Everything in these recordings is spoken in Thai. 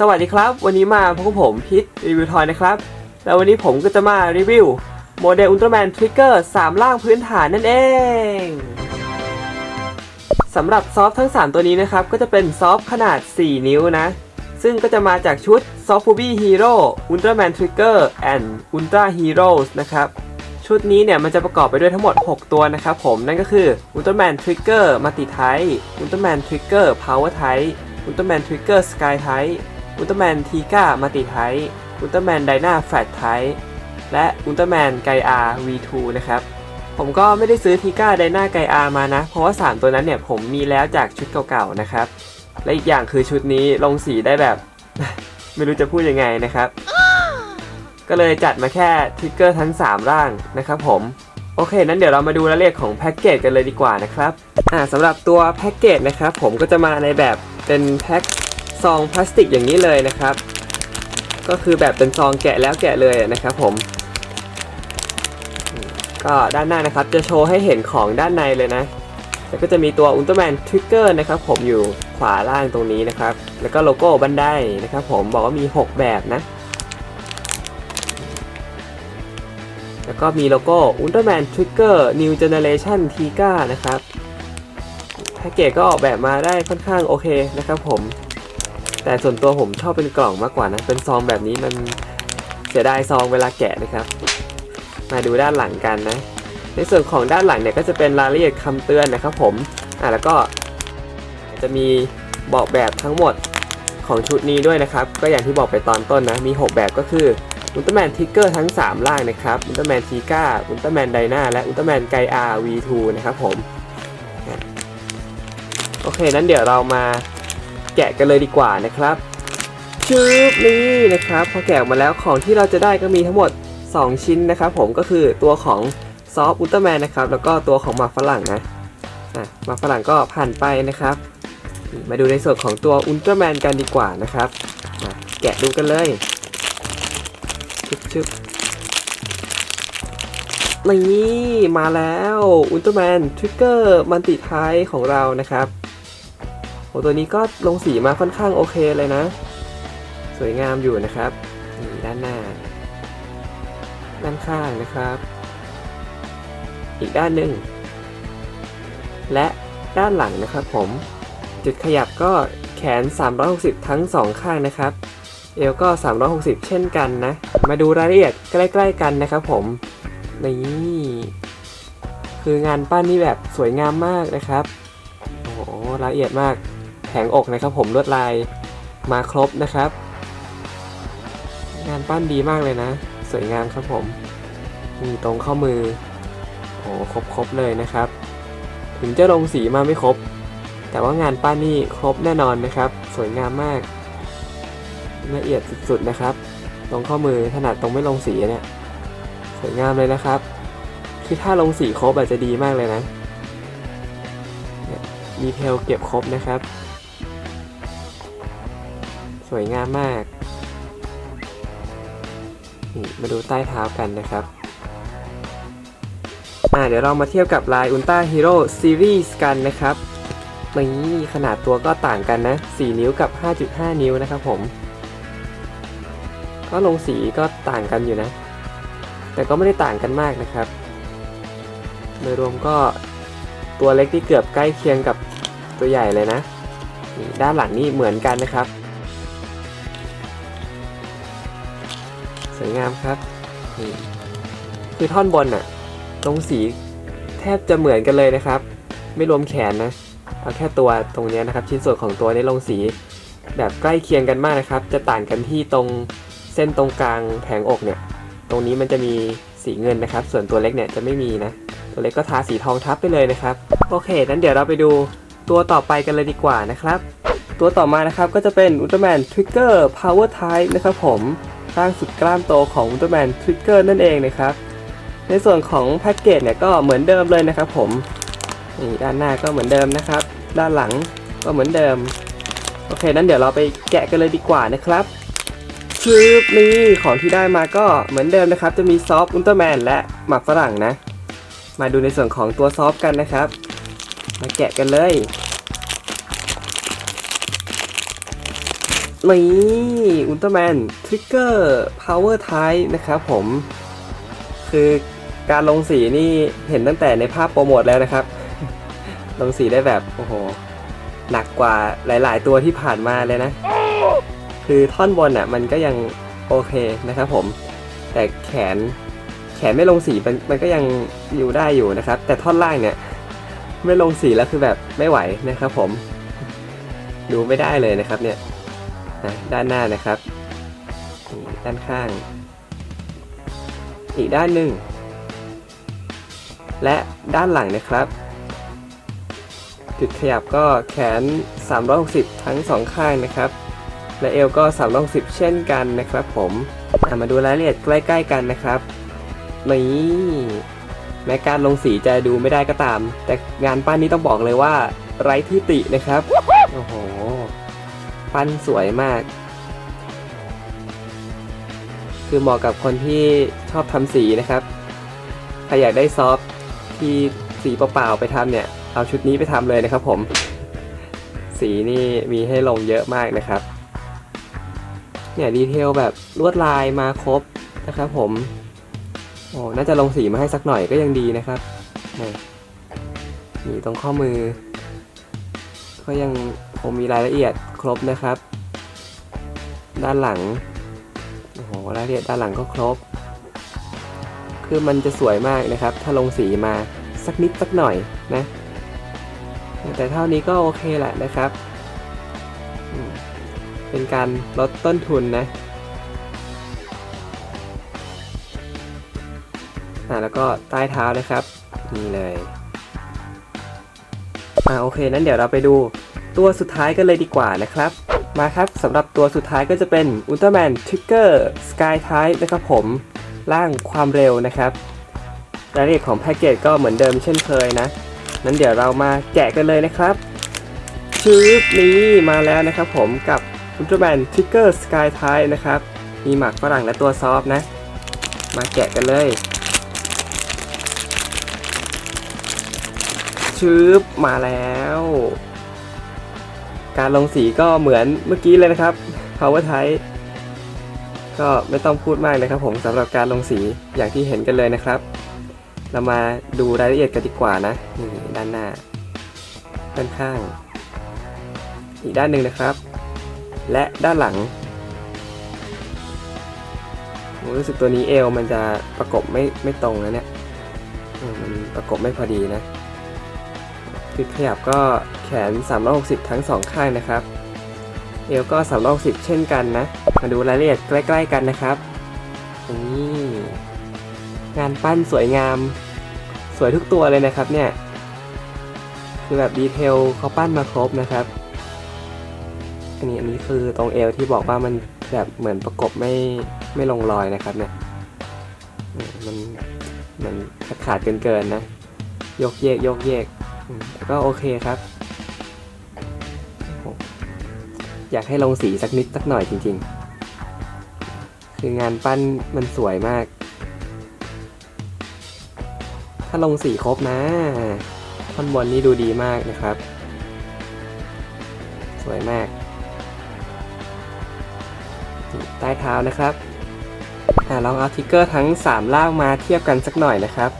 สวัสดีครับ วันนี้มาพบกับผมพิษรีวิวทอยนะครับ แล้ววันนี้ผมก็จะมารีวิว โมเดลอุลตร้าแมนทริกเกอร์3ล่างพื้นฐานนั่นเองสำหรับซอฟทั้ง 3 ตัวนี้นะครับ ก็จะเป็นซอฟขนาด 4 นิ้วนะ ซึ่งก็จะมาจากชุด s o f t f u b i Hero Ultraman Trigger and Ultra Heroes นะครับ ชุดนี้เนี่ยมันจะประกอบไปด้วยทั้งหมด 6 ตัวนะครับผมนั่นก็คือ Ultraman Trigger Multi Type Ultraman Trigger Power Type Ultraman Trigger Sky Type Ultraman Tiga Multi Type Ultraman Dyna Flat Type แล อุลตร้าแมนทีกามาติไทอุลตร้าแมนไดนาแฟลตไทและ Ultraman Gaia V2 นะครับ ผมก็ไม่ได้ซื้อทีก้าไดนาไกอามานะ เพราะว่า 3 ตัวนั้นเนี่ยผมมีแล้วจากชุดเก่าๆนะครับ และอีกอย่างคือชุดนี้ลงสีได้แบบ ไม่รู้จะพูดยังไงนะครับ ก็เลยจัดมาแค่ทิกเกอร์ทั้ง 3 ร่างนะครับผมโอเค นั้นเดี๋ยวเรามาดูรายละเอียดของแพ็กเกจกันเลยดีกว่านะครับ อ่าสำหรับตัวแพ็กเกจนะครับ ผมก็จะมาในแบบเป็นแพ็ค ซองพลาสติกอย่างนี้เลยนะครับ ก็คือแบบเป็นซองแกะแล้วแกะเลยนะครับผม ก็ด้านหน้านะครับจะโชว์ให้เห็นของด้านในเลยนะ แล้วก็จะมีตัวอุลตร้าแมนทริกเกอร์นะครับผมอยู่ขวาล่างตรงนี้นะครับ แล้วก็โลโก้บันไดนะครับผมบอกว่ามี 6 แบบนะ แล้วก็มีโลโก้ Ultraman Trigger New Generation Tiga นะครับแพ็กเกจก็ออกแบบมาได้ค่อนข้างโอเคนะครับผม แต่ส่วนตัวผมชอบเป็นกล่องมากกว่านะ เป็นซองแบบนี้มันเสียดายซองเวลาแกะนะครับ มาดูด้านหลังกันนะ ในส่วนของด้านหลังเนี่ยก็จะเป็นรายละเอียดคำเตือนนะครับผมอ่าแล้วก็จะมีบอกแบบทั้งหมดของชุดนี้ด้วยนะครับ ก็อย่างที่บอกไปตอนต้นนะ มี 6 แบบก็คืออุลตร้าแมนทิกเกอร์ทั้ง 3 ล่างนะครับอุลตร้าแมนทีก้าอุลตร้าแมนไดนาและอุลตร้าแมนไกอา V2 นะครับผม โอเคนั้นเดี๋ยวเรามา แกะกันเลยดีกว่านะครับชืบนี่นะครับพอแกะออกมาแล้วของที่เราจะได้ก็มีทั้งหมด 2 ชิ้นนะครับผมก็คือตัวของซอฟอุลตร้าแมนนะครับแล้วก็ตัวของหมาฝรั่งนะหมาฝรั่งก็ผ่านไปนะครับ มาดูในส่วนของตัวอุลตร้าแมนกันดีกว่านะครับแกะดูกันเลยชึบชึบนี่มาแล้วอุลตร้าแมนทริกเกอร์มันติท้ายของเรานะครับ อ้ตัวนี้ก็ลงสีมาค่อนข้างโอเคเลยนะ สวยงามอยู่นะครับนี่ด้านหน้า ด้านข้างนะครับ อีกด้านหนึ่ง และด้านหลังนะครับผม จุดขยับก็แขน 360 ทั้ง 2 ข้างนะครับ เอวก็ 360 เช่นกันนะ มาดูรายละเอียดใกล้ๆกันนะครับผมนี่คืองานปั้นนี่แบบสวยงามมากนะครับ โอ้โหละเอียดมาก แผงอกนะครับผมลวดลายมาครบนะครับ งานปั้นดีมากเลยนะ สวยงามครับผม มีตรงข้อมือโอ้ครบครบเลยนะครับ ถึงจะลงสีมาไม่ครบ แต่ว่างานปั้นนี่ครบแน่นอนนะครับ สวยงามมาก ละเอียดสุดๆนะครับ ตรงข้อมือถนัดตรงไม่ลงสีเนี่ยสวยงามเลยนะครับคือถ้าลงสีครบอาจจะดีมากเลยนะเนี่ยดีเทลเก็บครบนะครับ วยงามมากนี่มาดูใต้เท้ากันนะครับอ่าเดี๋ยวเรามาเทียบกับลาย Ultra Hero Series กันนะครับนี่ขนาดตัวก็ต่างกันนะ 4 นิ้วกับ 5.5 นิ้วนะครับผม ก็ลงสีก็ต่างกันอยู่นะ แต่ก็ไม่ได้ต่างกันมากนะครับ โดยรวมก็ตัวเล็กที่เกือบใกล้เคียงกับตัวใหญ่เลยนะ ด้านหลังนี่เหมือนกันนะครับ วยงามครับนี่คือท่อนบนอะลงสีแทบจะเหมือนกันเลยนะครับ ไม่รวมแขนนะ เอาแค่ตัวตรงเนี้ยนะครับ ชิ้นส่วนของตัวนี้ลงสีแบบใกล้เคียงกันมากนะครับ จะต่างกันที่ตรงเส้นตรงกลางแผงอกเนี่ย ตรงนี้มันจะมีสีเงินนะครับ ส่วนตัวเล็กเนี่ยจะไม่มีนะ ตัวเล็กก็ทาสีทองทับไปเลยนะครับ โอเคนั้นเดี๋ยวเราไปดูตัวต่อไปกันเลยดีกว่านะครับ ตัวต่อมานะครับก็จะเป็น Ultraman Trigger Power Type นะครับผม ร้างสุดกล้ามโตของ Ultraman Trigger นั่นเองนะครับ ในส่วนของแพ็กเกจเนี่ยก็เหมือนเดิมเลยนะครับผมนี่ด้านหน้าก็เหมือนเดิมนะครับ ด้านหลังก็เหมือนเดิม โอเคนั้นเดี๋ยวเราไปแกะกันเลยดีกว่านะครับชืบนี่ของที่ได้มาก็เหมือนเดิมนะครับ จะมีซอฟต์อุลตร้าแมนและหมักฝรั่งนะ มาดูในส่วนของตัวซอฟต์กันนะครับ มาแกะกันเลย นี่อุลตร้าแมนทริกเกอร์พาวเวอร์ไทนะครับผม คือการลงสีนี่เห็นตั้งแต่ในภาพโปรโมทแล้วนะครับ ลงสีได้แบบ โอ้โห หนักกว่าหลาย ๆ ตัวที่ผ่านมาเลยนะ คือท่อนบนอะ มันก็ยังโอเคนะครับผม แต่แขนแขนไม่ลงสีมันมันก็ยังอยู่ได้อยู่นะครับ แต่ท่อนล่างเนี่ย ไม่ลงสีแล้วคือแบบไม่ไหวนะครับผม ดูไม่ได้เลยนะครับเนี่ย นะด้านหน้านะครับ ด้านข้าง อีกด้านหนึ่ง และด้านหลังนะครับ จุดขยับก็แขน 360 ทั้งสองข้างนะครับ และเอวก็ 360 เช่นกันนะครับผมอะมาดูรายละเอียดใกล้ ๆ กันนะครับนี่แม้การลงสีจะดูไม่ได้ก็ตาม แต่งานปั้นนี้ต้องบอกเลยว่า ไร้ที่ตินะครับ โอ้โห ปั้นสวยมาก คือเหมาะกับคนที่ชอบทำสีนะครับใครอยากได้ซอฟที่สีเปล่าๆไปทำเนี่ย เอาชุดนี้ไปทำเลยนะครับผม สีนี่มีให้ลงเยอะมากนะครับ เนี่ยดีเทลแบบลวดลายมาครบนะครับผม โอ้ น่าจะลงสีมาให้สักหน่อยก็ยังดีนะครับ นี่นี่ตรงข้อมือ ก็ยัง คงมีรายละเอียดครบนะครับ ด้านหลังโอ้โหรายละเอียดด้านหลังก็ครบ คือมันจะสวยมากนะครับ ถ้าลงสีมาสักนิดสักหน่อยนะ แต่เท่านี้ก็โอเคแหละนะครับ เป็นการลดต้นทุนนะอ่าแล้วก็ใต้เท้านะครับ นี่เลยอ่าโอเคนั้นเดี๋ยวเราไปดู ตัวสุดท้ายกันเลยดีกว่านะครับ มาครับสำหรับตัวสุดท้ายก็จะเป็น Ultraman Trigger Sky Type นะครับผมร่างความเร็วนะครับรายละเอียดของแพ็กเกจก็เหมือนเดิมเช่นเคยนะนั้นเดี๋ยวเรามาแกะกันเลยนะครับชืบนี้มาแล้วนะครับผมกับ Ultraman Trigger Sky Type นะครับ มีหมักฝรั่งและตัวซอฟนะ มาแกะกันเลยชืบมาแล้ว การลงสีก็เหมือนเมื่อกี้เลยนะครับ Power Type ก็ไม่ต้องพูดมากเลยครับผมสำหรับการลงสีอย่างที่เห็นกันเลยนะครับ เรามาดูรายละเอียดกันดีกว่านะนี่ด้านหน้า ด้านข้าง อีกด้านหนึ่งนะครับ และด้านหลังผมรู้สึกตัวนี้เอวมันจะประกบไม่ไม่ตรงนะเนี่ยมันประกบไม่พอดีนะ จุดขยับก็แขน 360 ทั้งสองข้างนะครับ เอวก็ 360 เช่นกันนะ มาดูรายละเอียดใกล้ ๆ กันนะครับนี่งานปั้นสวยงาม สวยทุกตัวเลยนะครับเนี่ย คือแบบดีเทลเขาปั้นมาครบนะครับ อันนี้อันนี้คือตรงเอวที่บอกว่ามันแบบเหมือนประกบไม่ไม่ลงรอยนะครับเนี่ย มันมันขาดเกินเกินนะ ยกเยกยกเยก ก็โอเคครับ อยากให้ลงสีสักนิดสักหน่อยจริง ๆ คืองานปั้นมันสวยมาก ถ้าลงสีครบนะท่อนบนนี้ดูดีมากนะครับ สวยมาก ใต้เท้านะครับอ่ลองเอาทิกเกอร์ทั้ง 3 ล่างมาเทียบกันสักหน่อยนะครับ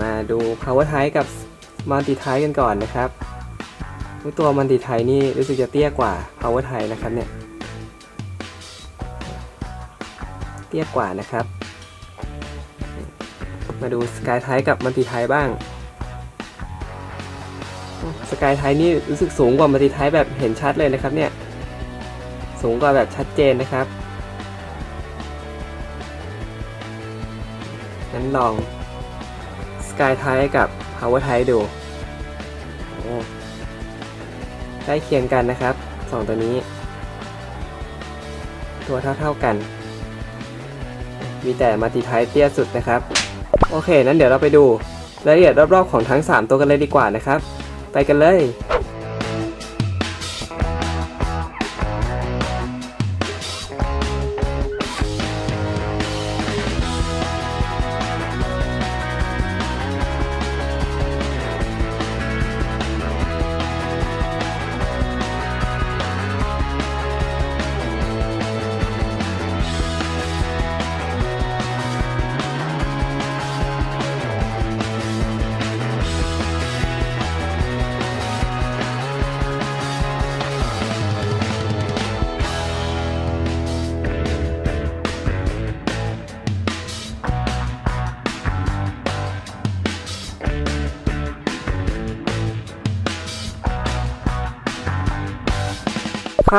มาดู power type กับ multi type กันก่อนนะครับ ตัว multi type นี่รู้สึกจะเตี้ยกว่า power type นะครับเนี่ย เตี้ยกว่านะครับ มาดู sky type กับ multi type บ้าง sky type นี่รู้สึกสูงกว่า multi type แบบเห็นชัดเลยนะครับเนี่ย สูงกว่าแบบชัดเจนนะครับงั้นลอง Sky t y p e กับ Power t y p e ดูโอ้ใกล้เคียงกันนะครับสองตัวนี้ ตัวเท่าๆกัน มีแต่มัลติไทป์เตี้ยสุดนะครับ โอเค นั้นเดี๋ยวเราไปดูรายละเอียดรอบๆของทั้ง 3 ตัวกันเลยดีกว่านะครับ ไปกันเลย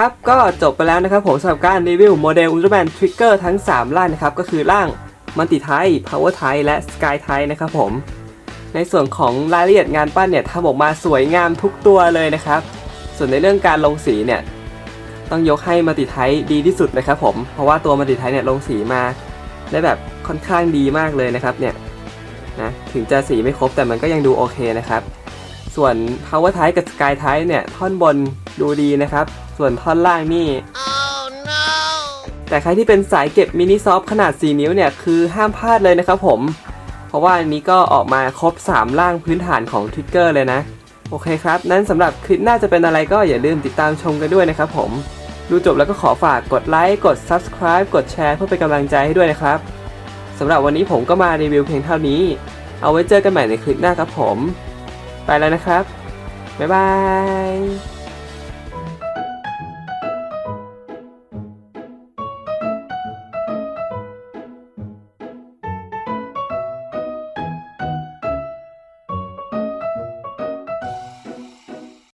ครับ ก็จบไปแล้วนะครับผมสำหรับการรีวิวโมเดล Ultraman Trigger ทั้ง 3 ร่างนะครับ ก็คือร่างมันติไท Power ไทและสกายไทนะครับผม ในส่วนของรายละเอียดงานปั้นเนี่ยทำออกมาสวยงามทุกตัวเลยนะครับ ส่วนในเรื่องการลงสีเนี่ย ต้องยกให้มัลติไทดีที่สุดนะครับผม เพราะว่าตัวมัลติไทเนี่ยลงสีมาได้แบบค่อนข้างดีมากเลยนะครับเนี่ยนะถึงจะสีไม่ครบแต่มันก็ยังดูโอเคนะครับ ส่วน Power Type กับ Sky Type เนี่ยท่อนบนดูดีนะครับ ส่วนท่อนล่างนี่แต่ใครที่เป็นสายเก็บมินิซอฟขนาด 4 นิ้วเนี่ย คือห้ามพลาดเลยนะครับผม เพราะว่าอันนี้ก็ออกมาครบ3ร่างพื้นฐานของทริกเกอร์เลยนะ โอเคครับ นั้นสำหรับคลิปหน้าจะเป็นอะไรก็อย่าลืมติดตามชมกันด้วยนะครับผม ดูจบแล้วก็ขอฝากกดไลค์กด Subscribe กดแชร์เพื่อเป็นกำลังใจให้ด้วยนะครับสำหรับวันนี้ผมก็มารีวิวเพียงเท่านี้ เอาไว้เจอกันใหม่ในคลิปหน้าครับผม ไปแล้วนะครับ บ๊ายบาย